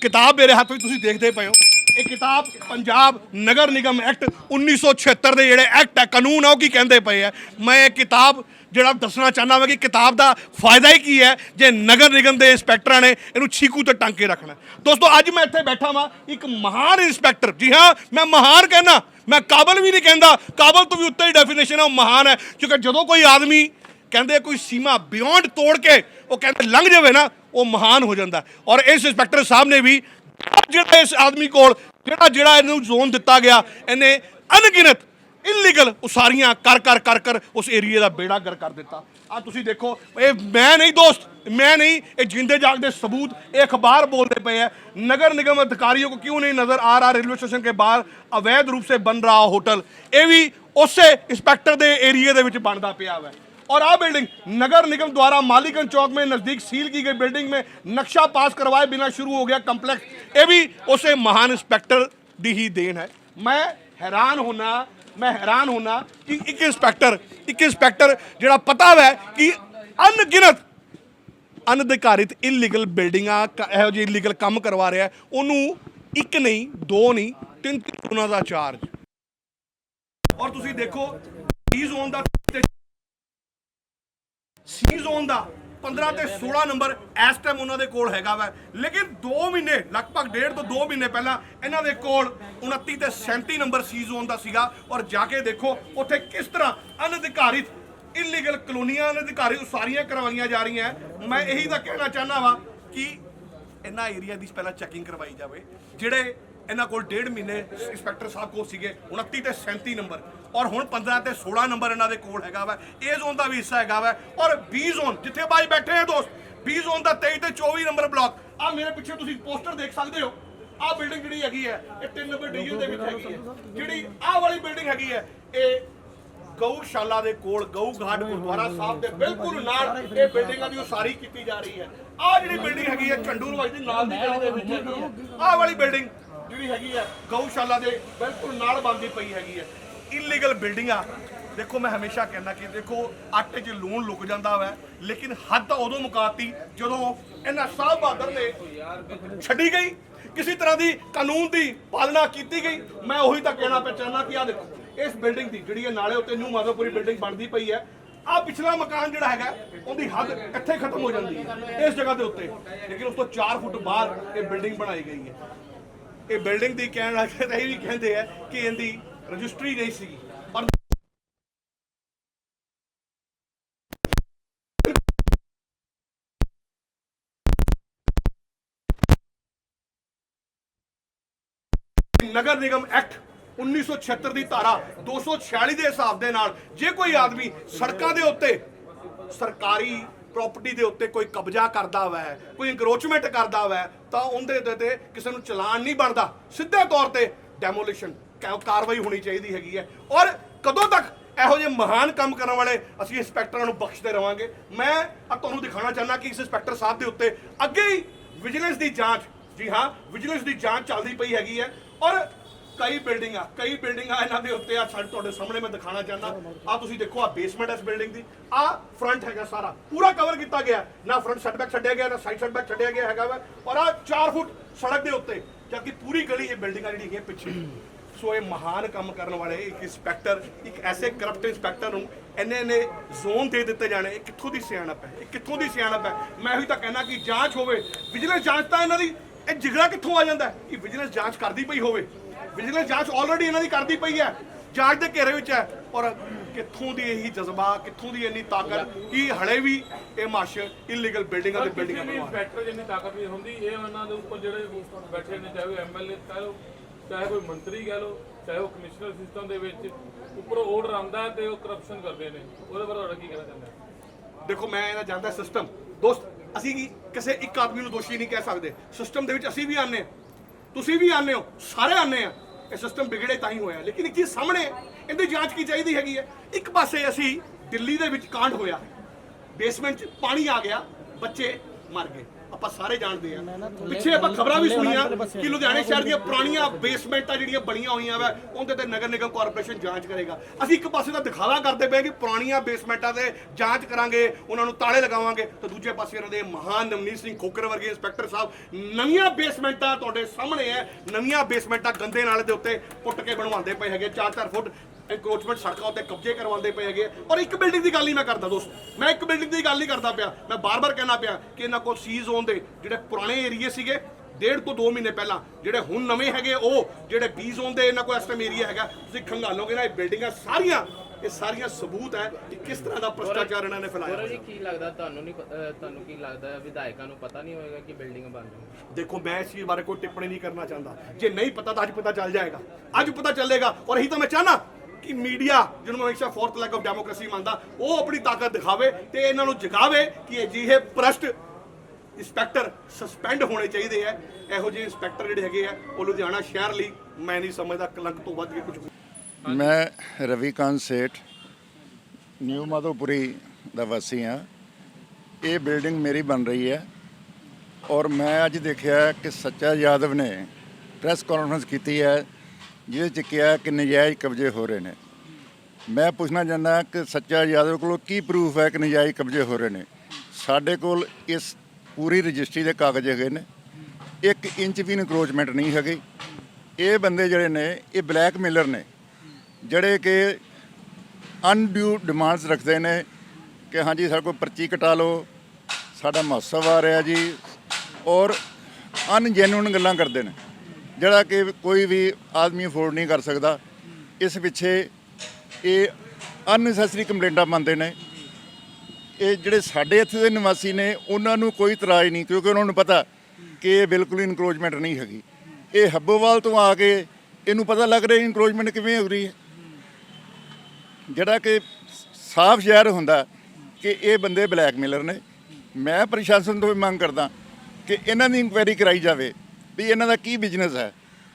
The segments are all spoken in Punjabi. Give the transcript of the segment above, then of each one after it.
ਕਿਤਾਬ ਮੇਰੇ ਹੱਥ ਵਿੱਚ ਤੁਸੀਂ ਦੇਖਦੇ ਪਏ ਹੋ। ਇਹ ਕਿਤਾਬ ਪੰਜਾਬ ਨਗਰ ਨਿਗਮ ਐਕਟ 1976 ਦੇ ਜਿਹੜੇ ਐਕਟ ਹੈ, ਕਾਨੂੰਨ ਆ, ਉਹ ਕੀ ਕਹਿੰਦੇ ਪਏ ਆ? ਮੈਂ ਇਹ ਕਿਤਾਬ ਜਿਹੜਾ ਦੱਸਣਾ ਚਾਹੁੰਦਾ ਹਾਂ ਕਿ ਕਿਤਾਬ ਦਾ ਫਾਇਦਾ ਹੀ ਕੀ ਹੈ? ਜੇ ਨਗਰ ਨਿਗਮ ਦੇ ਇੰਸਪੈਕਟਰਾਂ ਨੇ ਇਹਨੂੰ ਛੀਕੂ ਤੇ ਟੰਗ ਕੇ ਰੱਖਣਾ ਦੋਸਤੋ, ਅੱਜ ਮੈਂ ਇੱਥੇ ਬੈਠਾ ਵਾਂ, ਇੱਕ ਮਹਾਨ ਇੰਸਪੈਕਟਰ। ਜੀ ਹਾਂ, ਮੈਂ ਮਹਾਨ ਕਹਿੰਦਾ, ਮੈਂ ਕਾਬਲ ਵੀ ਨਹੀਂ ਕਹਿੰਦਾ, ਕਾਬਲ ਤੋਂ ਵੀ ਉੱਤੇ ਹੀ ਡੈਫੀਨੇਸ਼ਨ ਹੈ ਉਹ ਮਹਾਨ ਹੈ। ਕਿਉਂਕਿ ਜਦੋਂ ਕੋਈ ਆਦਮੀ ਕਹਿੰਦੇ ਕੋਈ ਸੀਮਾ ਬਿਯੋਂਡ ਤੋੜ ਕੇ ਉਹ ਕਹਿੰਦੇ, ਲੰਘ ਜਾਵੇ ਨਾ ਉਹ ਮਹਾਨ ਹੋ ਜਾਂਦਾ ਔਰ ਇਸ ਇੰਸਪੈਕਟਰ ਸਾਹਿਬ ਨੇ ਵੀ ਜਿਹੜਾ ਇਸ ਆਦਮੀ ਕੋਲ ਜਿਹੜਾ ਜਿਹੜਾ ਇਹਨੂੰ ਜ਼ੋਨ ਦਿੱਤਾ ਗਿਆ, ਇਹਨੇ ਅਣਗਿਣਤ ਇਲੀਗਲ ਉਸਾਰੀਆਂ ਕਰ ਕਰ ਕਰ ਕਰ ਉਸ ਏਰੀਆ ਦਾ ਬੇੜਾ ਗਰ ਕਰ ਦਿੱਤਾ। ਆ ਤੁਸੀਂ ਦੇਖੋ, ਇਹ ਮੈਂ ਨਹੀਂ ਦੋਸਤ, ਮੈਂ ਨਹੀਂ, ਇਹ ਜਿੰਦੇ ਜਾਗਦੇ ਸਬੂਤ, ਇਹ ਅਖਬਾਰ ਬੋਲਦੇ ਪਏ ਹੈ ਨਗਰ ਨਿਗਮ ਅਧਿਕਾਰੀਆਂ ਕੋ ਕਿਉਂ ਨਹੀਂ ਨਜ਼ਰ ਆ ਰਹਾ ਰੇਲਵੇ ਸਟੇਸ਼ਨ ਕੇ ਬਾਹਰ? ਅਵੈਧ ਰੂਪ ਸੇ ਬਣ ਰਹਾ ਹੋਟਲ। ਇਹ ਵੀ ਉਸੇ ਇੰਸਪੈਕਟਰ ਦੇ ਏਰੀਆ ਦੇ ਵਿੱਚ ਬਣਦਾ ਪਿਆ ਹੋਇਆ और आ बिल्डिंग नगर निगम द्वारा मालिकन चौक में नजदीक सील की गई बिल्डिंग में नक्शा पास करवाए बिना शुरू हो गया कम्प्लेक्स ये भी उसे महान इंस्पेक्टर दी ही देन है मैं हैरान होना मैं हैरान होना कि एक इंस्पेक्टर एक इंस्पेक्टर ਜਿਹੜਾ ਪਤਾ ਹੈ ਕਿ ਅਣਗਿਣਤ ਅਨਧਿਕਾਰਿਤ ਇਲੀਗਲ ਬਿਲਡਿੰਗਾਂ ਕ- ਇਹੋ ਜਿਹੇ ਇਲੀਗਲ ਕੰਮ ਕਰਵਾ ਰਿਹਾ ਹੈ, ਉਹਨੂੰ ਇੱਕ ਨਹੀਂ ਦੋ ਨਹੀਂ ਤਿੰਨ ਤਿੰਨ ਉਹਨਾਂ ਦਾ ਚਾਰਜ ਔਰ ਤੁਸੀਂ ਦੇਖੋ ਸੀ ਜ਼ੋਨ ਦਾ ਤੇ ਸੀ ਜ਼ੋਨ ਦਾ 15 ਤੇ 16 ਨੰਬਰ ਇਸ ਟਾਈਮ ਉਹਨਾਂ ਦੇ ਕੋਲ ਹੈਗਾ ਵਾ। ਲੇਕਿਨ 2 ਮਹੀਨੇ, ਲਗਭਗ ਡੇਢ ਤੋਂ 2 ਮਹੀਨੇ ਪਹਿਲਾਂ ਇਹਨਾਂ ਦੇ ਕੋਲ 29 ਤੇ 37 ਨੰਬਰ ਸੀ ਜ਼ੋਨ ਦਾ ਸੀਗਾ। ਔਰ ਜਾ ਕੇ ਦੇਖੋ ਉੱਥੇ ਕਿਸ ਤਰ੍ਹਾਂ ਅਨਧਿਕਾਰਿਤ ਇਲੀਗਲ ਕਲੋਨੀਆਂ ਅਨਧਿਕਾਰਿਤ ਉਸਾਰੀਆਂ ਕਰਵਾਈਆਂ ਜਾ ਰਹੀਆਂ। ਮੈਂ ਇਹੀ ਤਾਂ ਕਹਿਣਾ ਚਾਹੁੰਦਾ ਵਾਂ ਕਿ ਇਹਨਾਂ ਏਰੀਆ ਦੀ ਪਹਿਲਾਂ ਚੈਕਿੰਗ ਕਰਵਾਈ ਜਾਵੇ। ਜਿਹੜੇ ਇਹਨਾਂ ਕੋਲ ਡੇਢ ਮਹੀਨੇ ਇੰਸਪੈਕਟਰ ਸਾਹਿਬ ਕੋਲ ਸੀਗੇ 29 ਤੇ 37 ਨੰਬਰ। ਔਰ ਹੁਣ 15 ਤੇ 16 ਨੰਬਰ ਇਹਨਾਂ ਦੇ ਕੋਲ ਹੈਗਾ ਵਾ। ਇਹ ਜ਼ੋਨ ਦਾ ਵੀ ਹਿੱਸਾ ਹੈਗਾ ਵਾ ਔਰ B ਜ਼ੋਨ ਜਿੱਥੇ ਬਾਈ ਬੈਠੇ ਆ ਦੋਸਤ, B ਜ਼ੋਨ ਦਾ 23 ਤੇ 24 ਨੰਬਰ ਬਲਾਕ। ਆ ਮੇਰੇ ਪਿੱਛੇ ਤੁਸੀਂ ਪੋਸਟਰ ਦੇਖ ਸਕਦੇ ਹੋ। ਆ ਬਿਲਡਿੰਗ ਜਿਹੜੀ ਹੈਗੀ ਹੈ, ਇਹ 3 ਨੰਬਰ ਡਿਵੀਜ਼ਨ ਦੇ ਵਿੱਚ ਹੈਗੀ ਹੈ। ਜਿਹੜੀ ਆਹ ਵਾਲੀ ਬਿਲਡਿੰਗ ਹੈਗੀ ਹੈ, ਇਹ ਗਊਸ਼ਾਲਾ ਦੇ ਕੋਲ, ਗਊ ਘਾਟ ਗੁਰਦੁਆਰਾ ਸਾਹਿਬ ਦੇ ਬਿਲਕੁਲ ਨਾਲ ਇਹ ਬਿਲਡਿੰਗਾਂ ਦੀ ਉਸਾਰੀ ਕੀਤੀ ਜਾ ਰਹੀ ਹੈ। ਆਹ ਜਿਹੜੀ ਬਿਲਡਿੰਗ ਹੈਗੀ ਹੈ ਝੰਡੂ ਰਵਾਜ ਦੇ ਨਾਲ ਦੀ ਗਲੀ ਦੇ ਵਿੱਚ ਹੈਗੀ ਆਹ ਵਾਲੀ ਬਿਲਡਿੰਗ ਜਿਹੜੀ ਹੈਗੀ ਹੈ ਗਊਸ਼ਾਲਾ ਦੇ ਬਿਲਕੁਲ ਨਾਲ ਬਣਦੀ ਪਈ ਹੈਗੀ ਹੈ ਇਲੀਗਲ ਬਿਲਡਿੰਗਾਂ ਦੇਖੋ ਮੈਂ ਹਮੇਸ਼ਾ ਕਹਿੰਦਾ ਕਿ ਦੇਖੋ ਆਟੇ 'ਚ ਲੂਣ ਲੁਕ ਜਾਂਦਾ ਵਾ, ਲੇਕਿਨ ਹੱਦ ਉਦੋਂ ਮੁਕਾਤੀ ਜਦੋਂ ਇਹਨਾਂ ਸਾਹਿਬ ਬਹਾਦਰ ਨੇ ਛੱਡੀ ਗਈ, ਕਿਸੇ ਤਰ੍ਹਾਂ ਦੀ ਕਾਨੂੰਨ ਦੀ ਪਾਲਣਾ ਕੀਤੀ ਗਈ। ਮੈਂ ਉਹੀ ਤਾਂ ਕਹਿਣਾ ਪੈ ਚਾਹੁੰਦਾ ਕਿ ਆ ਦੇਖੋ, ਇਸ ਬਿਲਡਿੰਗ ਦੀ ਜਿਹੜੀ ਇਹ ਨਾਲੇ ਉੱਤੇ ਨਿਊ ਮਾਧੋਪੁਰੀ ਬਿਲਡਿੰਗ ਬਣਦੀ ਪਈ ਹੈ ਆ ਪਿਛਲਾ ਮਕਾਨ ਜਿਹੜਾ ਹੈਗਾ, ਉਹਦੀ ਹੱਦ ਇੱਥੇ ਖਤਮ ਹੋ ਜਾਂਦੀ ਹੈ, ਇਸ ਜਗ੍ਹਾ ਦੇ ਉੱਤੇ। ਲੇਕਿਨ ਉਸ ਤੋਂ 4 ਫੁੱਟ ਬਾਹਰ ਇਹ ਬਿਲਡਿੰਗ ਬਣਾਈ ਗਈ ਹੈ। ਇਹ ਬਿਲਡਿੰਗ ਦੀ ਕਹਿਣ ਲੱਗੇ ਇਹ ਵੀ ਕਹਿੰਦੇ ਆ ਕਿ ਇਹਦੀ ਰਜਿਸਟਰੀ ਨਹੀਂ ਸੀਗੀ। ਔਰ ਨਗਰ ਨਿਗਮ ਐਕਟ 1976 ਦੀ ਧਾਰਾ 246 ਦੇ ਹਿਸਾਬ ਦੇ ਨਾਲ ਜੇ ਕੋਈ ਆਦਮੀ ਸੜਕਾਂ ਦੇ ਉੱਤੇ ਸਰਕਾਰੀ ਪ੍ਰਾਪਰਟੀ ਦੇ ਉੱਤੇ ਕੋਈ ਕਬਜ਼ਾ ਕਰਦਾ ਵੈ, ਕੋਈ ਇਨਕਰੋਚਮੈਂਟ ਕਰਦਾ ਵੈ, ਤਾਂ ਉਹਦੇ ਤੇ ਤੇ ਕਿਸੇ ਨੂੰ ਚਲਾਨ ਨਹੀਂ ਬਣਦਾ। ਸਿੱਧੇ ਤੌਰ ਤੇ ਡੈਮੋਲੀਸ਼ਨ ਕਾਰਵਾਈ ਹੋਣੀ ਚਾਹੀਦੀ ਹੈਗੀ ਹੈ। ਔਰ ਕਦੋਂ ਤੱਕ ਇਹੋ ਜਿਹੇ ਮਹਾਨ ਕੰਮ ਕਰਨ ਵਾਲੇ ਅਸੀਂ ਇੰਸਪੈਕਟਰਾਂ ਨੂੰ ਬਖਸ਼ਦੇ ਰਵਾਂਗੇ? ਮੈਂ ਆ ਤੁਹਾਨੂੰ ਦਿਖਾਉਣਾ ਚਾਹੁੰਦਾ ਕਿ ਇਸ ਇੰਸਪੈਕਟਰ ਸਾਹਿਬ ਦੇ ਉੱਤੇ ਅੱਗੇ ਹੀ ਵਿਜੀਲੈਂਸ ਦੀ ਜਾਂਚ, ਜੀ ਹਾਂ ਵਿਜੀਲੈਂਸ ਦੀ ਜਾਂਚ ਚੱਲਦੀ ਪਈ ਹੈਗੀ ਹੈ। ਔਰ ਕਈ ਬਿਲਡਿੰਗਾਂ ਕਈ ਬਿਲਡਿੰਗਾਂ ਇਹਨਾਂ ਦੇ ਉੱਤੇ ਆ, ਸਾਡੇ ਤੁਹਾਡੇ ਸਾਹਮਣੇ ਮੈਂ ਦਿਖਾਣਾ ਚਾਹੁੰਦਾ। ਆ ਤੁਸੀਂ ਦੇਖੋ, ਆ ਬੇਸਮੈਂਟ ਇਸ ਬਿਲਡਿੰਗ ਦੀ। ਆ ਫਰੰਟ ਹੈਗਾ ਸਾਰਾ। ਪੂਰਾ ਕਵਰ ਕੀਤਾ ਗਿਆ। ਨਾ ਫਰੰਟ ਸੈਟਬੈਕ ਛੱਡਿਆ ਗਿਆ, ਨਾ ਸਾਈਡ ਸੈਟਬੈਕ ਛੱਡਿਆ ਗਿਆ ਹੈਗਾ ਵਾ। ਔਰ ਆ 4 ਫੁੱਟ ਸੜਕ ਦੇ ਉੱਤੇ, ਜਦਕਿ ਪੂਰੀ ਗਲੀ ਇਹ ਬਿਲਡਿੰਗਾਂ ਜਿਹੜੀ ਹੈਗੀਆਂ ਪਿੱਛੇ। ਸੋ ਇਹ ਮਹਾਨ ਕੰਮ ਕਰਨ ਵਾਲੇ ਇੱਕ ਇੰਸਪੈਕਟਰ ਇੱਕ ਐਸੇ ਕਰਪਟ ਇੰਸਪੈਕਟਰ ਨੂੰ ਇੰਨੇ ਇੰਨੇ ਜ਼ੋਨ ਦੇ ਦਿੱਤੇ ਜਾਣੇ। ਇਹ ਕਿੱਥੋਂ ਦੀ ਸਿਆਣਪ ਹੈ? ਇਹ ਕਿੱਥੋਂ ਦੀ ਸਿਆਣਪ ਹੈ? ਮੈਂ ਉਹੀ ਤਾਂ ਕਹਿਣਾ ਕਿ ਜਾਂਚ ਹੋਵੇ। ਵਿਜੀਲੈਂਸ ਜਾਂਚ ਤਾਂ ਇਹਨਾਂ ਦੀ, ਇਹ ਜਿਗਰਾ ਕਿੱਥੋਂ ਆ ਜਾਂਦਾ ਕਿ ਵਿਜੀਲੈਂਸ ਜਾਂਚ ਕਰਦੀ ਪਈ ਹੋਵੇ। ਵਿਜੀਲੈਂਸ ਜਾਂਚ ਆਲਰੇਡੀ ਇਹਨਾਂ ਦੀ ਕਰਦੀ ਪਈ ਹੈ। ਜਾਂਚ ਦੇ ਘੇਰੇ ਵਿੱਚ ਹੈ। ਔਰ ਕਿੱਥੋਂ ਦੀ ਇਹੀ ਜਜ਼ਬਾ ਕਿੱਥੋਂ ਦੀ ਇੰਨੀ ਤਾਕਤ ਕਿ ਹਲੇ ਵੀ ਇਹ ਮਸ਼ ਇਲੀਗਲ ਬਿਲਡਿੰਗਾਂ ਤੇ ਬਿਲਡਿੰਗਾਂ ਬਣਵਾ ਇੰਸਪੈਕਟਰ ਜਿੰਨੀ ਤਾਕਤ ਨਹੀਂ ਹੁੰਦੀ ਇਹ ਉਹਨਾਂ ਦੇ ਉੱਪਰ ਜਿਹੜੇ ਬੈਠੇ ਨੇ ਚਾਹੇ ਐਮਐਲਏ ਕਹਿ ਲਓ ਚਾਹੇ ਕੋਈ ਮੰਤਰੀ ਕਹਿ ਲਓ ਚਾਹੇ ਉਹ ਕਮਿਸ਼ਨਰ ਸਿਸਟਮ ਦੇ ਵਿੱਚ ਉੱਪਰੋਂ ਆਰਡਰ ਆਉਂਦਾ ਤੇ ਉਹ ਕਰਪਸ਼ਨ ਕਰਦੇ ਨੇ। ਉਹਦੇ ਬਾਰੇ ਤੁਹਾਡਾ ਕੀ ਕਹਿਣਾ ਚਾਹੁੰਦੇ ਦੇਖੋ ਮੈਂ ਇਹਦਾ ਜਾਂਦਾ ਸਿਸਟਮ ਦੋਸਤ ਅਸੀਂ ਕੀ ਕਿਸੇ ਇੱਕ ਆਦਮੀ ਨੂੰ ਦੋਸ਼ੀ ਨਹੀਂ ਕਹਿ ਸਕਦੇ। ਸਿਸਟਮ ਦੇ ਵਿੱਚ ਅਸੀਂ ਵੀ ਆਨੇ ਤੁਸੀਂ ਵੀ ਆਨੇ ਹੋ ਸਾਰੇ ਆਨੇ ਆ ਇਹ ਸਿਸਟਮ ਵਿਗੜੇ ਤਾਂ ਹੀ ਹੋਇਆ। ਲੇਕਿਨ ਇੱਕ ਚੀਜ਼ ਸਾਹਮਣੇ ਇਹਦੀ ਜਾਂਚ ਕੀ ਚਾਹੀਦੀ ਹੈਗੀ ਹੈ? ਇੱਕ ਪਾਸੇ ਅਸੀਂ ਦਿੱਲੀ ਦੇ ਵਿੱਚ ਕਾਂਡ ਹੋਇਆ। ਬੇਸਮੈਂਟ 'ਚ ਪਾਣੀ ਆ ਗਿਆ, ਬੱਚੇ ਮਰ ਗਏ। ਆਪਾਂ ਸਾਰੇ ਜਾਣਦੇ ਆ। ਪਿੱਛੇ ਆਪਾਂ ਖਬਰਾਂ ਵੀ ਸੁਣੀਆਂ ਕਿ ਲੁਧਿਆਣੇ ਸ਼ਹਿਰ ਦੀਆਂ ਪੁਰਾਣੀਆਂ ਬੇਸਮੈਂਟਾਂ ਜਿਹੜੀਆਂ ਬਣੀਆਂ ਹੋਈਆਂ ਵਾ ਉਹਦੇ ਤੇ ਨਗਰ ਨਿਗਮ ਕਾਰਪੋਰੇਸ਼ਨ ਜਾਂਚ ਕਰੇਗਾ। ਅਸੀਂ ਇੱਕ ਪਾਸੇ ਤਾਂ ਦਿਖਾਵਾ ਕਰਦੇ ਪਏ ਕਿ ਪੁਰਾਣੀਆਂ ਬੇਸਮੈਂਟਾਂ ਤੇ ਜਾਂਚ ਕਰਾਂਗੇ ਉਹਨਾਂ ਨੂੰ ਤਾਲੇ ਲਗਾਵਾਂਗੇ ਤੇ ਦੂਜੇ ਪਾਸੇ ਇਹਨਾਂ ਦੇ ਮਹਾਨ ਨਵਨੀਤ ਸਿੰਘ ਖੋਕਰ ਵਰਗੇ ਇੰਸਪੈਕਟਰ ਸਾਹਿਬ ਨਵੀਆਂ ਬੇਸਮੈਂਟਾਂ ਤੁਹਾਡੇ ਸਾਹਮਣੇ ਹੈ ਨਵੀਆਂ ਬੇਸਮੈਂਟਾਂ ਗੰਦੇ ਨਾਲੇ ਦੇ ਉੱਤੇ ਪੁੱਟ ਕੇ ਬਣਵਾਉਂਦੇ ਪਏ ਹੈਗੇ 4-4 ਫੁੱਟ ਐਨਕਰੋਚਮੈਂਟ ਸੜਕਾਂ ਉੱਤੇ ਕਬਜ਼ੇ ਕਰਵਾਉਂਦੇ ਪਏ ਹੈਗੇ ਔਰ ਇੱਕ ਬਿਲਡਿੰਗ ਦੀ ਗੱਲ ਨਹੀਂ ਮੈਂ ਕਰਦਾ ਦੋਸਤ ਮੈਂ ਇੱਕ ਬਿਲਡਿੰਗ ਦੀ ਗੱਲ ਨਹੀਂ ਕਰਦਾ ਪਿਆ। ਮੈਂ ਬਾਰ-ਬਾਰ ਕਹਿਣਾ ਪਿਆ ਕਿ ਇਹਨਾਂ ਕੋਲ ਸੀ ਜ਼ੋਨ ਦੇ ਜਿਹੜੇ ਪੁਰਾਣੇ ਏਰੀਏ ਸੀਗੇ ਡੇਢ ਤੋਂ 2 ਮਹੀਨੇ ਪਹਿਲਾਂ ਜਿਹੜੇ ਹੁਣ ਨਵੇਂ ਹੈਗੇ ਉਹ ਜਿਹੜੇ ਬੀ ਜ਼ੋਨ ਦੇ ਇਹਨਾਂ ਕੋਲ ਇਸ ਟਾਈਮ ਏਰੀਆ ਹੈਗਾ ਤੁਸੀਂ ਖੰਗਾਲੋਗੇ ਨਾ ਇਹ ਬਿਲਡਿੰਗਾਂ ਸਾਰੀਆਂ ਇਹ ਸਾਰੀਆਂ ਸਬੂਤ ਹੈ ਕਿ ਕਿਸ ਤਰ੍ਹਾਂ ਦਾ ਭ੍ਰਸ਼ਟਾਚਾਰ ਇਹਨਾਂ ਨੇ ਫੈਲਾਇਆ ਜੀ ਕੀ ਲੱਗਦਾ ਤੁਹਾਨੂੰ ਨਹੀਂ ਤੁਹਾਨੂੰ ਕੀ ਲੱਗਦਾ ਹੈ? ਵਿਧਾਇਕਾਂ ਨੂੰ ਪਤਾ ਨਹੀਂ ਹੋਏਗਾ ਕਿ ਬਿਲਡਿੰਗ ਬਣ ਹੈ ਦੇਖੋ ਮੈਂ ਇਸ ਚੀਜ਼ ਬਾਰੇ ਕੋਈ ਟਿੱਪਣੀ ਨਹੀਂ ਕਰਨਾ ਚਾਹੁੰਦਾ। ਜੇ ਨਹੀਂ ਪਤਾ ਤਾਂ ਅੱਜ ਪਤਾ ਚੱਲ ਜਾਏਗਾ। ਅੱਜ ਪਤਾ ਚੱਲੇਗਾ। ਔਰ ਇਹੀ ਤਾਂ ਮੈਂ ਚਾਹਨਾ ਕਿ ਮੀਡੀਆ ਜਿਹਨੂੰ ਮੈਂ ਹਮੇਸ਼ਾ ਫੋਰਥ ਲੈਗ ਆਫ ਡੈਮੋਕ੍ਰੇਸੀ ਮੰਨਦਾ, ਉਹ ਆਪਣੀ ਤਾਕਤ ਦਿਖਾਵੇ ਤੇ ਇਹਨਾਂ ਨੂੰ ਜਗਾਵੇ ਕਿ ਅਜਿਹੇ ਪ੍ਰਸਟ ਇੰਸਪੈਕਟਰ ਸਸਪੈਂਡ ਹੋਣੇ ਚਾਹੀਦੇ ਆ। ਇਹੋ ਜਿਹੇ ਇੰਸਪੈਕਟਰ ਜਿਹੜੇ ਹੈਗੇ ਆ, ਉਹ ਲੁਧਿਆਣਾ ਸ਼ਹਿਰ ਲਈ ਮੈਂ ਨਹੀਂ ਸਮਝਦਾ, ਕਲੰਕ ਤੋਂ ਵੱਧ ਕੇ ਕੁਝ ਮੈਂ ਰਵੀਕਾਂਤ ਸੇਠ, ਨਿਊ ਮਾਧੋਪੁਰੀ ਦਾ ਵਾਸੀ ਹਾਂ। ਇਹ ਬਿਲਡਿੰਗ ਮੇਰੀ ਬਣ ਰਹੀ ਹੈ ਔਰ ਮੈਂ ਅੱਜ ਦੇਖਿਆ ਕਿ ਸੱਚਾ ਯਾਦਵ ਨੇ ਪ੍ਰੈਸ ਕਾਨਫਰੰਸ ਕੀਤੀ ਹੈ। ਜਿਹਦੇ ਚ ਕਿਹਾ ਕਿ ਨਜਾਇਜ਼ ਕਬਜ਼ੇ ਹੋ ਰਹੇ ਨੇ। ਮੈਂ ਪੁੱਛਣਾ ਚਾਹੁੰਦਾ ਕਿ ਸੱਚਾ ਯਾਦਵ ਕੋਲ ਕੀ ਪ੍ਰੂਫ ਹੈ ਕਿ ਨਜਾਇਜ਼ ਕਬਜ਼ੇ ਹੋ ਰਹੇ ਨੇ? ਸਾਡੇ ਕੋਲ ਇਸ ਪੂਰੀ ਰਜਿਸਟਰੀ ਦੇ ਕਾਗਜ਼ ਹੈਗੇ ਨੇ। ਇੱਕ ਇੰਚ ਵੀ ਇਨਕਰੋਚਮੈਂਟ ਨਹੀਂ ਹੈਗੀ। ਇਹ ਬੰਦੇ ਜਿਹੜੇ ਨੇ, ਇਹ ਬਲੈਕਮੇਲਰ ਨੇ। ਜਿਹੜੇ ਕਿ ਅਨਡਿਊ ਡਿਮਾਂਡਸ ਰੱਖਦੇ ਨੇ ਕਿ ਹਾਂਜੀ, ਸਾਡੇ ਕੋਲ ਪਰਚੀ ਕਟਾ ਲਓ, ਸਾਡਾ ਮਹੋਤਸਵ ਆ ਰਿਹਾ ਜੀ। ਔਰ ਅਨਜੈਨੂਨ ਗੱਲਾਂ ਕਰਦੇ ਨੇ। ਜਿਹੜਾ ਕਿ ਕੋਈ ਵੀ ਆਦਮੀ ਅਫੋਰਡ ਨਹੀਂ ਕਰ ਸਕਦਾ। ਇਸ ਪਿੱਛੇ ਇਹ ਅਨਨੈਸੈਸਰੀ ਕੰਪਲੇਂਟਾਂ ਮੰਨਦੇ ਨੇ। ਇਹ ਜਿਹੜੇ ਸਾਡੇ ਇੱਥੇ ਦੇ ਨਿਵਾਸੀ ਨੇ, ਉਹਨਾਂ ਨੂੰ ਕੋਈ ਇਤਰਾਜ਼ ਨਹੀਂ, ਕਿਉਂਕਿ ਉਹਨਾਂ ਨੂੰ ਪਤਾ ਕਿ ਇਹ ਬਿਲਕੁਲ ਇਨਕਰੋਚਮੈਂਟ ਨਹੀਂ ਹੈਗੀ। ਇਹ ਹੱਬੋਵਾਲ ਤੋਂ ਆ ਕੇ ਇਹਨੂੰ ਪਤਾ ਲੱਗ ਰਿਹਾ ਇਨਕਰੋਚਮੈਂਟ ਕਿਵੇਂ ਹੋ ਰਹੀ ਹੈ। ਜਿਹੜਾ ਕਿ ਸਾਫ਼ ਜ਼ਾਹਿਰ ਹੁੰਦਾ ਕਿ ਇਹ ਬੰਦੇ ਬਲੈਕਮੇਲਰ ਨੇ। ਮੈਂ ਪ੍ਰਸ਼ਾਸਨ ਤੋਂ ਵੀ ਮੰਗ ਕਰਦਾ ਕਿ ਇਹਨਾਂ ਦੀ ਇਨਕੁਆਇਰੀ ਕਰਾਈ ਜਾਵੇ। ਵੀ ਇਹਨਾਂ ਦਾ ਕੀ ਬਿਜ਼ਨਸ ਹੈ?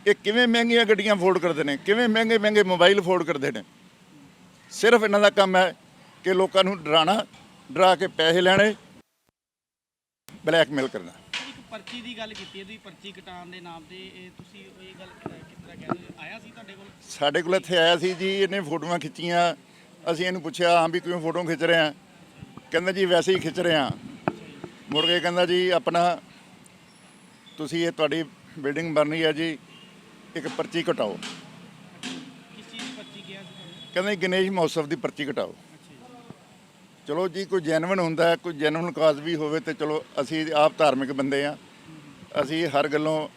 ਇਹ ਕਿਵੇਂ ਮਹਿੰਗੀਆਂ ਗੱਡੀਆਂ ਅਫੋਰਡ ਕਰਦੇ ਨੇ? ਕਿਵੇਂ ਮਹਿੰਗੇ ਮਹਿੰਗੇ ਮੋਬਾਈਲ ਅਫੋਰਡ ਕਰਦੇ ਨੇ? ਸਿਰਫ ਇਹਨਾਂ ਦਾ ਕੰਮ ਹੈ ਕਿ ਲੋਕਾਂ ਨੂੰ ਡਰਾਣਾ ਡਰਾ ਕੇ ਪੈਸੇ ਲੈਣੇ ਬਲੈਕਮੇਲ ਕਰਨਾ। ਪਰਚੀ ਦੀ ਗੱਲ ਕੀਤੀ ਹੈ ਤੁਸੀਂ ਪਰਚੀ ਕਟਾਉਣ ਦੇ ਨਾਮ ਤੇ ਇਹ ਤੁਸੀਂ ਇਹ ਗੱਲ ਕਿਸ ਤਰ੍ਹਾਂ ਕਹਿੰਦੇ ਆਇਆ ਸੀ ਤੁਹਾਡੇ ਕੋਲ? ਸਾਡੇ ਕੋਲ ਇੱਥੇ ਆਇਆ ਸੀ ਜੀ ਇਹਨੇ ਫੋਟੋਆਂ ਖਿੱਚੀਆਂ। ਅਸੀਂ ਇਹਨੂੰ ਪੁੱਛਿਆ ਹਾਂ ਵੀ ਕਿਉਂ ਫੋਟੋ ਖਿੱਚ ਰਹੇ ਆ? ਕਹਿੰਦਾ ਜੀ ਵੈਸੇ ਹੀ ਖਿੱਚ ਰਹੇ ਆ। ਮੁੜ ਕੇ ਕਹਿੰਦਾ ਜੀ ਆਪਣਾ ਤੁਸੀਂ ਇਹ ਤੁਹਾਡੀ ਬਿਲਡਿੰਗ ਬਣਨੀ ਹੈ ਜੀ ਇੱਕ ਪਰਚੀ ਕਟਾਓ। ਕਿਸ ਚੀਜ਼ ਦੀ ਪਰਚੀ ਗਿਆ ਸੀ ਤੁਹਾਨੂੰ? ਕਹਿੰਦਾ ਗਣੇਸ਼ ਮਹੋਤਸਵ ਦੀ ਪਰਚੀ ਕਟਾਓ। ਜੀ। ਚਲੋ ਜੀ ਕੋਈ ਜੈਨੂਇਨ ਹੁੰਦਾ ਹੈ, ਕੋਈ ਜੈਨੂਇਨ ਕਾਜ਼ ਵੀ ਹੋਵੇ ਤੇ ਚਲੋ ਅਸੀਂ ਆਪ ਧਾਰਮਿਕ ਬੰਦੇ ਆ ਅਸੀਂ ਹਰ ਗੱਲੋਂ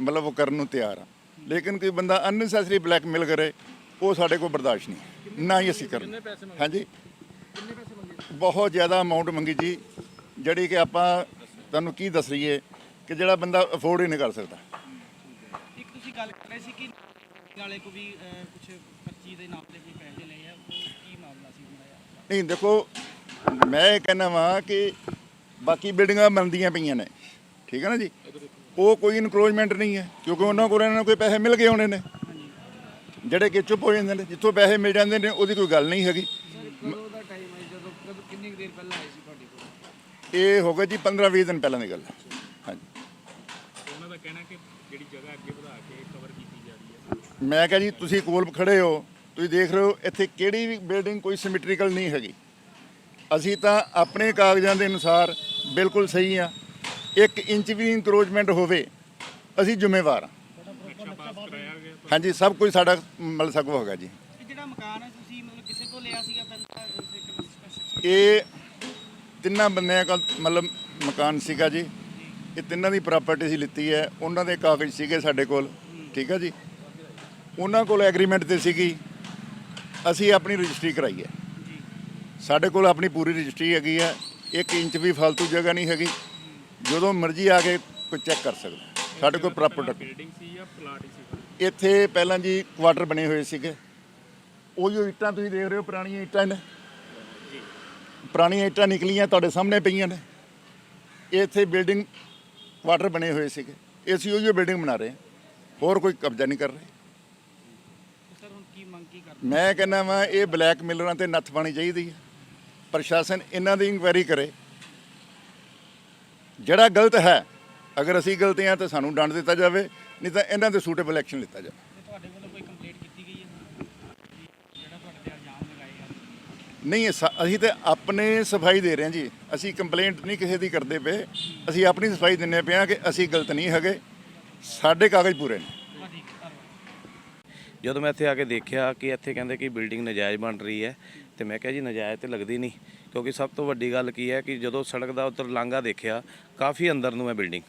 ਮਤਲਬ ਉਹ ਕਰਨ ਨੂੰ ਤਿਆਰ ਆ ਲੇਕਿਨ ਕੋਈ ਬੰਦਾ ਅਨਨੈਸੈਸਰੀ ਬਲੈਕਮੇਲ ਕਰੇ ਉਹ ਸਾਡੇ ਕੋਲ ਬਰਦਾਸ਼ਤ ਨਹੀਂ ਨਾ ਹੀ ਅਸੀਂ ਕਰਨ। ਹਾਂਜੀ। ਬਹੁਤ ਜ਼ਿਆਦਾ ਅਮਾਉਂਟ ਮੰਗੀ ਜੀ ਜਿਹੜੀ ਕਿ ਆਪਾਂ ਤੁਹਾਨੂੰ ਕੀ ਦੱਸ ਰਹੀਏ ਕਿ ਜਿਹੜਾ ਬੰਦਾ ਅਫੋਰਡ ਹੀ ਨਹੀਂ ਕਰ ਸਕਦਾ। ਇੱਕ ਤੁਸੀਂ ਗੱਲ ਕਰ ਰਹੇ ਸੀ ਕਿ ਵਾਲੇ ਕੋ ਵੀ ਕੁਝ ਪਰਚੀ ਦੇ ਨਾਮ ਤੇ ਕੋਈ ਪੈਸੇ ਲਏ ਆ ਉਹ ਕੀ ਮਾਮਲਾ ਸੀ ਹੁੰਦਾ ਨਹੀਂ ਦੇਖੋ ਮੈਂ ਇਹ ਕਹਿੰਦਾ ਵਾਂ ਕਿ ਬਾਕੀ ਬਿਲਡਿੰਗਾਂ ਬਣਦੀਆਂ ਪਈਆਂ ਨੇ ਠੀਕ ਹੈ ਨਾ ਜੀ? ਉਹ ਕੋਈ ਇਨਕਰੋਚਮੈਂਟ ਨਹੀਂ ਹੈ ਕਿਉਂਕਿ ਉਹਨਾਂ ਕੋਲ ਇਹਨਾਂ ਨੂੰ ਕੋਈ ਪੈਸੇ ਮਿਲ ਗਏ ਹੋਣੇ ਨੇ। ਜਿਹੜੇ ਕਿ ਚੁੱਪ ਹੋ ਜਾਂਦੇ ਨੇ ਜਿੱਥੋਂ ਪੈਸੇ ਮਿਲ ਜਾਂਦੇ ਨੇ ਉਹਦੀ ਕੋਈ ਗੱਲ ਨਹੀਂ ਹੈਗੀ। ਇਹ ਹੋ ਗਿਆ ਜੀ 15-20 ਦਿਨ ਪਹਿਲਾਂ ਦੀ ਗੱਲ ਹੈ ਹਾਂਜੀ ਉਹਨਾਂ ਦਾ ਕਹਿਣਾ ਕਿ ਜਿਹੜੀ ਜਗ੍ਹਾ ਅੱਗੇ ਵਧਾ ਕੇ ਕਵਰ ਕੀਤੀ ਜਾ ਰਹੀ ਹੈ ਮੈਂ ਕਿਹਾ ਜੀ ਤੁਸੀਂ ਕੋਲ ਖੜੇ ਹੋ ਤੁਸੀਂ ਦੇਖ ਰਹੇ ਹੋ ਇੱਥੇ ਕਿਹੜੀ ਵੀ ਬਿਲਡਿੰਗ ਕੋਈ ਸਿਮੈਟ੍ਰੀਕਲ ਨਹੀਂ ਹੈਗੀ। ਅਸੀਂ ਤਾਂ ਆਪਣੇ ਕਾਗਜ਼ਾਂ ਦੇ ਅਨੁਸਾਰ ਬਿਲਕੁਲ ਸਹੀ ਆ ਇੱਕ ਇੰਚ ਵੀ ਇਨਕਰੋਚਮੈਂਟ ਹੋਵੇ ਅਸੀਂ ਜ਼ਿੰਮੇਵਾਰ ਹਾਂ। ਹਾਂਜੀ ਸਭ ਕੁਝ ਸਾਡਾ ਮਤਲਬ ਸਗੋਂ ਹੋਗਾ ਜੀ। ਇਹ ਜਿਹੜਾ ਮਕਾਨ ਹੈ ਤੁਸੀਂ ਮਤਲਬ ਕਿਸੇ ਤੋਂ ਲਿਆ ਸੀਗਾ ਪਹਿਲਾਂ ਇੱਕ specific- ਇਹ ਤਿੰਨਾਂ ਬੰਦਿਆਂ ਦਾ ਮਤਲਬ ਮਕਾਨ ਸੀਗਾ ਜੀ। ਇਹ ਤਿੰਨਾਂ ਦੀ ਪ੍ਰਾਪਰਟੀ ਸੀ ਲਿੱਤੀ ਹੈ। ਉਹਨਾਂ ਦੇ ਕਾਗਜ਼ ਸੀਗੇ ਸਾਡੇ ਕੋਲ। ਠੀਕ ਹੈ ਜੀ। ਉਹਨਾਂ ਕੋਲ ਐਗਰੀਮੈਂਟ ਤੇ ਸੀਗੀ ਅਸੀਂ ਆਪਣੀ ਰਜਿਸਟਰੀ ਕਰਾਈ ਹੈ। ਸਾਡੇ ਕੋਲ ਆਪਣੀ ਪੂਰੀ ਰਜਿਸਟਰੀ ਹੈਗੀ ਹੈ ਇੱਕ ਇੰਚ ਵੀ ਫालतू ਜਗ੍ਹਾ ਨਹੀਂ ਹੈਗੀ ਜਦੋਂ ਮਰਜ਼ੀ ਆ ਕੇ ਕੋਈ ਚੈੱਕ ਕਰ ਸਕਦਾ ਸਾਡੇ ਕੋਲ ਪ੍ਰਾਪਰਟੀ ਬਿਲਡਿੰਗ ਸੀ ਜਾਂ ਪਲਾਟ ਸੀ? ਇੱਥੇ ਪਹਿਲਾਂ ਜੀ ਕੁਆਟਰ ਬਣੇ ਹੋਏ ਸੀਗੇ। ਉਹ ਜੋ ਇੱਟਾਂ ਤੁਸੀਂ ਦੇਖ ਰਹੇ ਹੋ ਪੁਰਾਣੀਆਂ ਇੱਟਾਂ ਨੇ। ਪੁਰਾਣੀਆਂ ਇੱਟਾਂ ਨਿਕਲੀਆਂ ਤੁਹਾਡੇ ਸਾਹਮਣੇ ਪਈਆਂ ਨੇ। ਇੱਥੇ ਬਿਲਡਿੰਗ ਕੁਆਟਰ ਬਣੇ ਹੋਏ ਸੀਗੇ। ਅਸੀਂ ਉਹੀ ਬਿਲਡਿੰਗ ਬਣਾ ਰਹੇ ਹਾਂ। ਹੋਰ ਕੋਈ ਕਬਜ਼ਾ ਨਹੀਂ ਕਰ ਰਹੇ ਸਰ ਹੁਣ ਕੀ ਮੰਗ ਕੀ ਕਰਦੇ ਮੈਂ ਕਹਿੰਦਾ ਵਾਂ, ਇਹ ਬਲੈਕ ਮਿਲਰਾਂ ਤੇ ਨੱਥ ਪਾਣੀ ਚਾਹੀਦੀ ਹੈ। ਪ੍ਰਸ਼ਾਸਨ ਇਹਨਾਂ ਦੀ ਇਨਕੁਆਇਰੀ ਕਰੇ। ਜਿਹੜਾ ਗਲਤ ਹੈ, ਅਗਰ ਅਸੀਂ ਗਲਤ ਹਾਂ ਤਾਂ ਸਾਨੂੰ ਡੰਡ ਦਿੱਤਾ ਜਾਵੇ, ਨਹੀਂ ਤਾਂ ਇਹਨਾਂ 'ਤੇ ਸੂਟੇਬਲ ਐਕਸ਼ਨ ਲਿੱਤਾ ਜਾਵੇ। ਤੁਹਾਡੇ ਵੱਲੋਂ ਕੋਈ ਕੰਪਲੇਂਟ ਕੀਤੀ ਗਈ ਹੈ ਜਿਹੜਾ ਤੁਹਾਡੇ ਤੇ ਇਲਜ਼ਾਮ ਲਗਾਏ ਆ ਨਹੀਂ ਅਸੀਂ ਤੇ ਆਪਣੇ ਸਫ਼ਾਈ ਦੇ ਰਹੇ ਹਾਂ ਜੀ। ਅਸੀਂ ਕੰਪਲੇਂਟ ਨਹੀਂ ਕਿਸੇ ਦੀ ਕਰਦੇ ਪਏ। ਅਸੀਂ ਆਪਣੀ ਸਫ਼ਾਈ ਦਿੰਨੇ ਪਏ ਹਾਂ ਕਿ ਅਸੀਂ ਗਲਤ ਨਹੀਂ ਹੈਗੇ। ਸਾਡੇ ਕਾਗਜ਼ ਪੂਰੇ ਨੇ। ਜਦੋਂ ਮੈਂ ਇੱਥੇ ਆ ਕੇ ਦੇਖਿਆ ਕਿ ਇੱਥੇ ਕਹਿੰਦੇ ਕਿ ਬਿਲਡਿੰਗ ਨਜਾਇਜ਼ ਬਣ ਰਹੀ ਹੈ, ਤੇ ਮੈਂ ਕਿਹਾ ਜੀ ਨਜਾਇਜ਼ ਤੇ ਲੱਗਦੀ ਨਹੀਂ, ਕਿਉਂਕਿ ਸਭ ਤੋਂ ਵੱਡੀ ਗੱਲ ਕੀ ਹੈ ਕਿ ਜਦੋਂ ਸੜਕ ਦਾ ਉੱਤਰ ਲਾਂਘਾ ਦੇਖਿਆ, ਕਾਫੀ ਅੰਦਰ ਨੂੰ ਹੈ ਬਿਲਡਿੰਗ।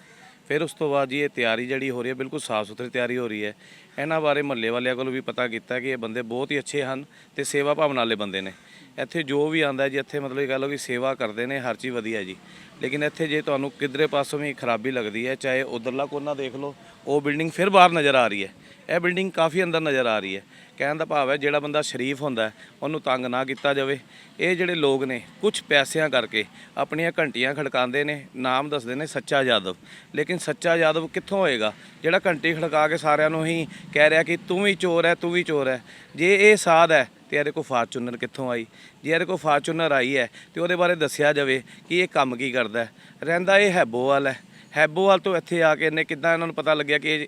ਫਿਰ ਉਸ ਤੋਂ ਬਾਅਦ ਜੀ ਇਹ ਤਿਆਰੀ ਜਿਹੜੀ ਹੋ ਰਹੀ ਹੈ, ਬਿਲਕੁਲ ਸਾਫ਼ ਸੁਥਰੀ ਤਿਆਰੀ ਹੋ ਰਹੀ ਹੈ। ਇਹਨਾਂ ਬਾਰੇ ਮਹੱਲੇ ਵਾਲਿਆਂ ਕੋਲ ਵੀ ਪਤਾ ਕੀਤਾ ਕਿ ਇਹ ਬੰਦੇ ਬਹੁਤ ਹੀ ਅੱਛੇ ਹਨ ਤੇ ਸੇਵਾ ਭਾਵਨਾ ਵਾਲੇ ਬੰਦੇ ਨੇ। ਇੱਥੇ ਜੋ ਵੀ ਆਂਦਾ ਜੀ, ਇੱਥੇ ਮਤਲਬ ਇਹ ਕਹ ਲਓ ਕਿ ਸੇਵਾ ਕਰਦੇ ਨੇ, ਹਰ ਚੀਜ਼ ਵਧੀਆ ਜੀ। ਲੇਕਿਨ ਇੱਥੇ ਜੇ ਤੁਹਾਨੂੰ ਕਿਧਰੇ ਪਾਸੋਂ ਵੀ ਖਰਾਬੀ ਲੱਗਦੀ ਹੈ, ਚਾਹੇ ਉਧਰਲਾ ਕੋਨਾ ਦੇਖ ਲਓ, ਉਹ ਬਿਲਡਿੰਗ ਫਿਰ ਬਾਹਰ ਨਜ਼ਰ ਆ ਰਹੀ ਹੈ। ਇਹ ਬਿਲਡਿੰਗ ਕਾਫੀ ਅੰਦਰ ਨਜ਼ਰ ਆ ਰਹੀ ਹੈ। ਕਹਿਣ ਦਾ ਭਾਵ ਹੈ ਜਿਹੜਾ ਬੰਦਾ ਸ਼ਰੀਫ ਹੁੰਦਾ ਉਹਨੂੰ ਤੰਗ ਨਾ ਕੀਤਾ ਜਾਵੇ। ਇਹ ਜਿਹੜੇ ਲੋਕ ਨੇ ਕੁਝ ਪੈਸਿਆਂ ਕਰਕੇ ਆਪਣੀਆਂ ਘੰਟੀਆਂ ਖੜਕਾਉਂਦੇ ਨੇ, ਨਾਮ ਦੱਸਦੇ ਨੇ ਸੱਚਾ ਯਾਦਵ। ਲੇਕਿਨ ਸੱਚਾ ਯਾਦਵ ਕਿੱਥੋਂ ਹੋਏਗਾ? ਜਿਹੜਾ ਘੰਟੀ ਖੜਕਾ ਕੇ ਸਾਰਿਆਂ ਨੂੰ ਹੀ ਕਹਿ ਰਿਹਾ ਕਿ ਤੂੰ ਵੀ ਚੋਰ ਹੈ, ਤੂੰ ਵੀ ਚੋਰ ਹੈ। ਜੇ ਇਹ ਸਾਧ ਹੈ, ਤੇ ਇਹਦੇ ਕੋਲ ਫਾਰਚੂਨਰ ਕਿੱਥੋਂ ਆਈ? ਜੇ ਇਹਦੇ ਕੋਲ ਫਾਰਚੂਨਰ ਆਈ ਹੈ, ਤੇ ਉਹਦੇ ਬਾਰੇ ਦੱਸਿਆ ਜਾਵੇ ਕਿ ਇਹ ਕੰਮ ਕੀ ਕਰਦਾ ਰਹਿੰਦਾ ਇਹ ਹੈਬੋਵਾਲ ਹੈ। ਹੈਬੋਵਾਲ ਤੋਂ ਇੱਥੇ ਆ ਕੇ ਇਹਨੇ ਕਿੱਦਾਂ ਇਹਨਾਂ ਨੂੰ ਪਤਾ ਲੱਗਿਆ ਕਿ ਇਹ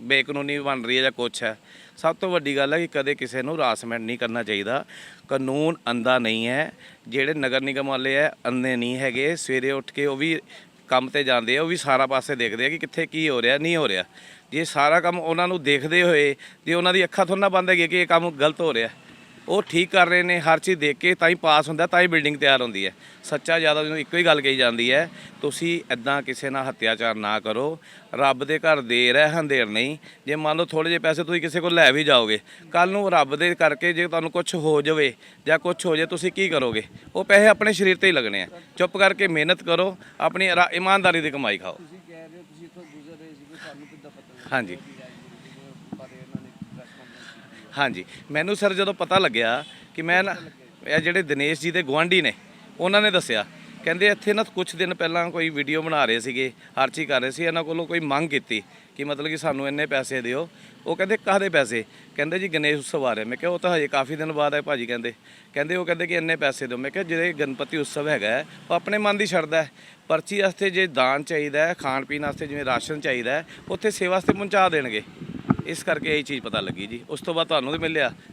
ਬੇਕਾਨੂੰਨੀ ਬਣ ਰਹੀ ਹੈ ਜਾਂ ਕੁਛ ਹੈ, ਸਭ ਤੋਂ ਵੱਡੀ ਗੱਲ ਹੈ ਕਿ ਕਦੇ ਕਿਸੇ ਨੂੰ ਹਰਾਸਮੈਂਟ ਨਹੀਂ ਕਰਨਾ ਚਾਹੀਦਾ। ਕਾਨੂੰਨ ਅੰਧਾ ਨਹੀਂ ਹੈ, ਜਿਹੜੇ ਨਗਰ ਨਿਗਮ ਵਾਲੇ ਹੈ ਅੰਨੇ ਨਹੀਂ ਹੈਗੇ। ਸਵੇਰੇ ਉੱਠ ਕੇ ਉਹ ਵੀ ਕੰਮ ਤੇ ਜਾਂਦੇ ਆ, ਉਹ ਵੀ ਸਾਰਾ ਪਾਸੇ ਦੇਖਦੇ ਆ ਕਿ ਕਿੱਥੇ ਕੀ ਹੋ ਰਿਹਾ, ਨਹੀਂ ਹੋ ਰਿਹਾ। ਜੇ ਸਾਰਾ ਕੰਮ ਉਹਨਾਂ ਨੂੰ ਦੇਖਦੇ ਹੋਏ, ਜੇ ਉਹਨਾਂ ਦੀ ਅੱਖਾਂ ਥੋੜਾ ਨਾ ਬੰਦ ਹੈਗੀ ਕਿ ਇਹ ਕੰਮ ਗਲਤ ਹੋ ਰਿਹਾ। ਉਹ ਠੀਕ ਕਰ ਰਹੇ ਨੇ ਹਰ ਚੀਜ਼ ਦੇਖ ਕੇ ਤਾਂ ਹੀ ਪਾਸ ਹੁੰਦਾ ਤਾਂ ਹੀ ਬਿਲਡਿੰਗ ਤਿਆਰ ਹੁੰਦੀ ਹੈ। ਸੱਚਾ ਜ਼ਿਆਦਾ ਨੂੰ ਇੱਕੋ ਹੀ ਗੱਲ ਕਹੀ ਜਾਂਦੀ ਹੈ ਤੁਸੀਂ ਐਦਾਂ ਕਿਸੇ ਨਾਲ ਹੱਤਿਆਚਾਰ ਨਾ ਕਰੋ ਰੱਬ ਦੇ ਘਰ ਦੇਰ ਹੈ ਹੰਦੇਰ ਨਹੀਂ। ਜੇ ਮੰਨ ਲਓ ਥੋੜੇ ਜਿਹੇ ਪੈਸੇ ਤੁਸੀਂ ਕਿਸੇ ਕੋਲ ਲੈ ਵੀ ਜਾਓਗੇ ਕੱਲ ਨੂੰ ਰੱਬ ਦੇ ਕਰਕੇ ਜੇ ਤੁਹਾਨੂੰ ਕੁਝ ਹੋ ਜਾਵੇ ਜਾਂ ਕੁਝ ਹੋ ਜਾਏ ਤੁਸੀਂ ਕੀ ਕਰੋਗੇ? ਉਹ ਪੈਸੇ ਆਪਣੇ ਸਰੀਰ ਤੇ ਹੀ ਲੱਗਣੇ ਆ। ਚੁੱਪ ਕਰਕੇ ਮਿਹਨਤ ਕਰੋ ਆਪਣੀ ਇਮਾਨਦਾਰੀ ਦੀ ਕਮਾਈ ਖਾਓ। ਤੁਸੀਂ ਕਹਿ ਰਹੇ ਹੋ ਤੁਸੀਂ ਇੱਥੋਂ ਗੁਜ਼ਰ ਰਹੇ ਸੀ ਤੁਹਾਨੂੰ ਕਿੱਦਾਂ ਪਤਾ ਹਾਂਜੀ ਬਾਰੇ ਇਹਨਾਂ ਨੇ ਪ੍ਰੈਸ ਕਾਨਫਰੰਸ ਹਾਂਜੀ। ਮੈਨੂੰ ਸਰ ਜਦੋਂ ਪਤਾ ਲੱਗਿਆ ਕਿ ਮੈਂ ਨਾ, ਇਹ ਜਿਹੜੇ ਦਿਨੇਸ਼ ਜੀ ਦੇ ਗੁਆਂਢੀ ਨੇ, ਉਹਨਾਂ ਨੇ ਦੱਸਿਆ। ਕਹਿੰਦੇ ਇੱਥੇ ਨਾ ਕੁਝ ਦਿਨ ਪਹਿਲਾਂ ਕੋਈ ਵੀਡੀਓ ਬਣਾ ਰਹੇ ਸੀਗੇ, ਹਰ ਚੀਜ਼ ਕਰ ਰਹੇ ਸੀ, ਇਹਨਾਂ ਕੋਲੋਂ ਕੋਈ ਮੰਗ ਕੀਤੀ ਕਿ ਮਤਲਬ ਕਿ ਸਾਨੂੰ ਇੰਨੇ ਪੈਸੇ ਦਿਓ। ਉਹ ਕਹਿੰਦੇ, ਕਾਹਦੇ ਪੈਸੇ? ਕਹਿੰਦੇ ਜੀ ਗਣੇਸ਼ ਉਤਸਵ ਆ ਰਿਹਾ। ਮੈਂ ਕਿਹਾ, ਉਹ ਤਾਂ ਹਜੇ ਕਾਫੀ ਦਿਨ ਬਾਅਦ ਹੈ ਭਾਜੀ ਕਹਿੰਦੇ। ਕਹਿੰਦੇ, ਉਹ ਕਹਿੰਦੇ ਕਿ ਇੰਨੇ ਪੈਸੇ ਦਿਓ। ਮੈਂ ਕਿਹਾ, ਜਿਹੜੇ ਗਣਪਤੀ ਉਤਸਵ ਹੈਗਾ, ਉਹ ਆਪਣੇ ਮਨ ਦੀ ਸ਼ਰਧਾ ਹੈ। ਪਰਚੀ ਵਾਸਤੇ ਜੇ ਦਾਨ ਚਾਹੀਦਾ ਹੈ ਖਾਣ ਪੀਣ ਵਾਸਤੇ ਜਿਵੇਂ ਰਾਸ਼ਨ ਚਾਹੀਦਾ ਹੈ, ਉੱਥੇ ਸੇਵਾ ਵਾਸਤੇ ਪਹੁੰਚਾ ਦੇਣਗੇ। ਇਸ ਕਰਕੇ ਇਹ ਚੀਜ਼ ਪਤਾ ਲੱਗੀ ਜੀ। ਉਸ ਤੋਂ ਬਾਅਦ ਤੁਹਾਨੂੰ ਵੀ ਮਿਲਿਆ ਤੇ